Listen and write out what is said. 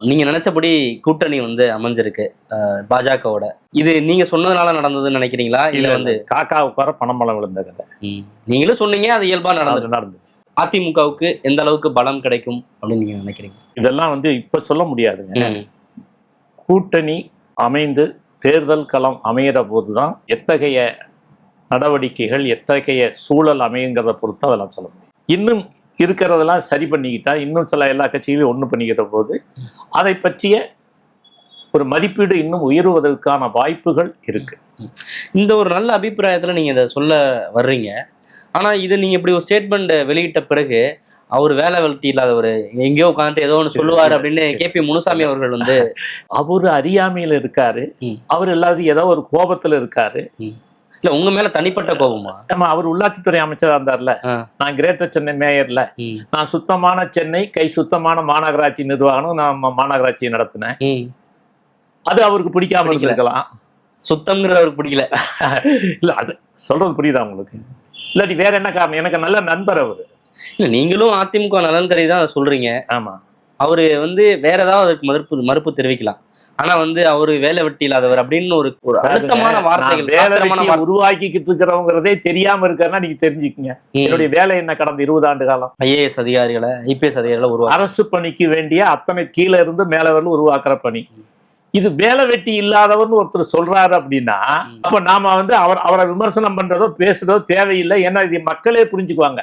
நீங்க நினைச்சபடி கூட்டணி வந்து அமைஞ்சிருக்கு பாஜகவோட. இது நீங்க சொன்னதுனால நடந்ததுன்னு நினைக்கிறீங்களா? இல்ல வந்து வந்து காக்கா உட்கார பணமலம் விழுந்த கதை. நீங்களும் சொன்னீங்க அது இயல்பா நடந்தது அது நடந்துச்சு. அதிமுகவுக்கு எந்த அளவுக்கு பலம் கிடைக்கும் அப்படின்னு நீங்க நினைக்கிறீங்க? இதெல்லாம் வந்து இப்ப சொல்ல முடியாதுங்க. ம், கூட்டணி அமைந்து தேர்தல் களம் அமையிற போதுதான் எத்தகைய நடவடிக்கைகள் எத்தகைய சூழல் அமையுங்கிறத பொறுத்து அதெல்லாம் சொல்ல முடியும். இன்னும் இருக்கிறதெல்லாம் சரி பண்ணிக்கிட்டா இன்னும் சில எல்லா கட்சிகளையும் ஒன்று பண்ணிக்கிற போது அதை பற்றிய ஒரு மதிப்பீடு இன்னும் உயருவதற்கான வாய்ப்புகள் இருக்கு. இந்த ஒரு நல்ல அபிப்பிராயத்துல நீங்க இதை சொல்ல வர்றீங்க. ஆனா இது நீங்க இப்படி ஒரு ஸ்டேட்மெண்ட் வெளியிட்ட பிறகு அவர் வேலை வெட்டி இல்லாதவர் எங்கேயோ உட்காந்துட்டு ஏதோ ஒன்று சொல்லுவார் அப்படின்னு கே பி முனுசாமி அவர்கள் வந்து அவரு அறியாமையில இருக்காரு. அவர் இல்லாத ஏதோ ஒரு கோபத்துல இருக்காரு. இல்ல உங்க மேல தனிப்பட்ட கோபமா? நம்ம அவர் உள்ளாட்சித்துறை அமைச்சரா இருந்தார்ல. நான் கிரேட்டர் சென்னை மேயர்ல. நான் சுத்தமான சென்னை கை சுத்தமான மாநகராட்சி நிர்வாகம் நான் மா- மாநகராட்சியை நடத்தினேன். அது அவருக்கு பிடிக்காம. இருந்திருக்கலாம். சுத்தம்ங்கிறது அவருக்கு பிடிக்கல. இல்ல அது சொல்றது புரியுதா உங்களுக்கு? இல்லாட்டி வேற என்ன காரணம்? எனக்கு நல்ல நண்பர் அவரு. இல்ல நீங்களும் அதிமுக நலன் கருதி தான் சொல்றீங்க. ஆமா. அவரு வந்து வேற ஏதாவது அதுக்கு மறுப்பு மறுப்பு தெரிவிக்கலாம். ஆனா வந்து அவரு வேலை வெட்டி இல்லாதவர் அப்படின்னு ஒரு அழுத்தமான வார்த்தைகள் வேலை உருவாக்கிக்கிட்டு இருக்கிறவங்கிறதே தெரியாம இருக்காருன்னா நீங்க தெரிஞ்சுக்கங்க. என்னுடைய வேலை என்ன கடந்த இருபது ஆண்டு காலம்? ஐஏஎஸ் அதிகாரிகளை ஐபிஎஸ் அதிகாரிகளை உருவாக்க. அரசு பணிக்கு வேண்டிய அத்தனை கீழே இருந்து மேல வரலும் உருவாக்குற பணி. இது வேலை வெட்டி இல்லாதவர்னு ஒருத்தர் சொல்றாரு அப்படின்னா. அப்ப நாம வந்து அவர் அவரை விமர்சனம் பண்றதோ பேசுறதோ தேவையில்லை. ஏன்னா இது மக்களே புரிஞ்சுக்குவாங்க.